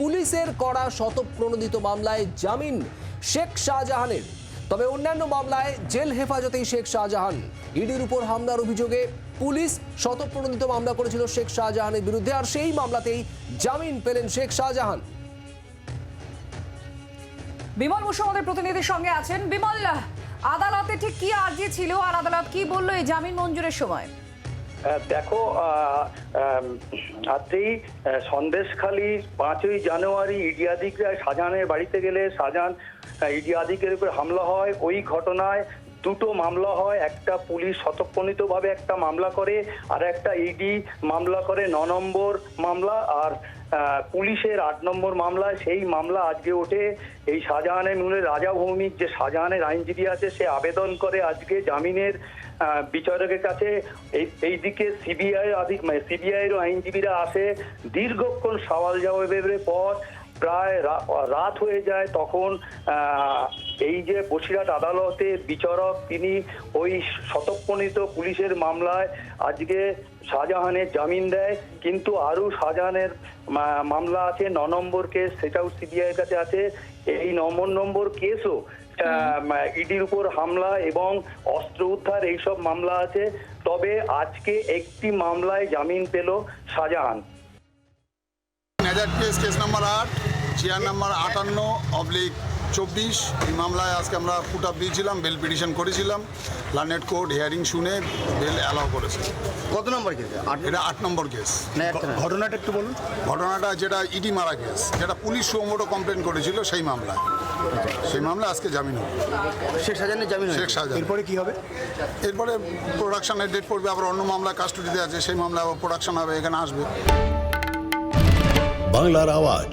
পুলিশের করা শতপ্রণোদিত মামলায় জামিন শেখ শাহজাহানের। তবে অন্যান্য মামলায় জেল হেফাজতেই শেখ শাহজাহান। ইডির উপর হামলার অভিযোগে পুলিশ শতপ্রণোদিত মামলা করেছিল শেখ শাহজাহানের বিরুদ্ধে আর সেই মামলাতেই জামিন পেলেন শেখ শাহজাহান। বিমল মুর্শু আমাদের প্রতিনিধির সঙ্গে আছেন। বিমল, আদালতে ঠিক কি আর্জি ছিল আর আদালত কি বলল এই জামিন মঞ্জুরের সময়? দেখো রাত্রেই সন্দেশখালি পাঁচই জানুয়ারি ইডি আদিকরা শাহজাহানের বাড়িতে গেলে শাহজাহান ইডি আদিকের উপর হামলা হয়। ওই ঘটনায় দুটো মামলা হয়, একটা পুলিশ শতপ্রণীতভাবে একটা মামলা করে আর একটা ইডি মামলা করে, ন নম্বর মামলা আর পুলিশের আট নম্বর মামলায় সেই মামলা আজকে ওঠে। এই শাহজাহানের মূলে রাজা ভৌমিক যে শাহজাহানের আইনজীবী আছে, সে আবেদন করে আজকে জামিনের বিচারকের কাছে। এই এইদিকে সিবিআই আদি সিবিআই এর আইনজীবীরা আসে। দীর্ঘক্ষণ সওয়াল জবাবের পর প্রায় রাত হয়ে যায় তখন এই যে বসিরহাট আদালতের বিচারক তিনি ওই শতপ্রণীত পুলিশের মামলায় আজকে শাহজাহানের জামিন দেয়। কিন্তু আরও শাহজাহানের মামলা আছে, ন নম্বর কেস, সেটাও সিবিআই এর কাছে আছে। এই নম্বর নম্বর কেসও ইডির উপর হামলা এবং অস্ত্র উদ্ধার এইসব মামলা আছে। তবে আজকে একটি মামলায় জামিন পেল শাহজাহান। কেস কেস আট। চেয়ার নাম্বার আটান্ন অবলিক চব্বিশ। এই মামলায় আজকে আমরা ফুট আপ দিয়েছিলাম বেল পিটিশন করেছিলাম। লার্নেট কোর্ট হিয়ারিং শুনে বেল অ্যালাউ করেছে। কত নম্বর কেসে? এটা আট নম্বর কেস। ঘটনাটা একটু বলুন। ঘটনাটা যেটা ইডি মারা কেস যেটা পুলিশ সুমোটো কমপ্লেন করেছিল সেই মামলায়। সেই মামলা আজকে জামিন হবে। শেখ শাহজাহানের জামিন শেখ শাহজাহান এরপরে কি হবে? এরপরে প্রোডাকশনের ডেট পড়বে আবার অন্য মামলা কাস্টডিতে আছে সেই মামলা আবার প্রোডাকশন হবে এখানে আসবে। বাংলার আওয়াজ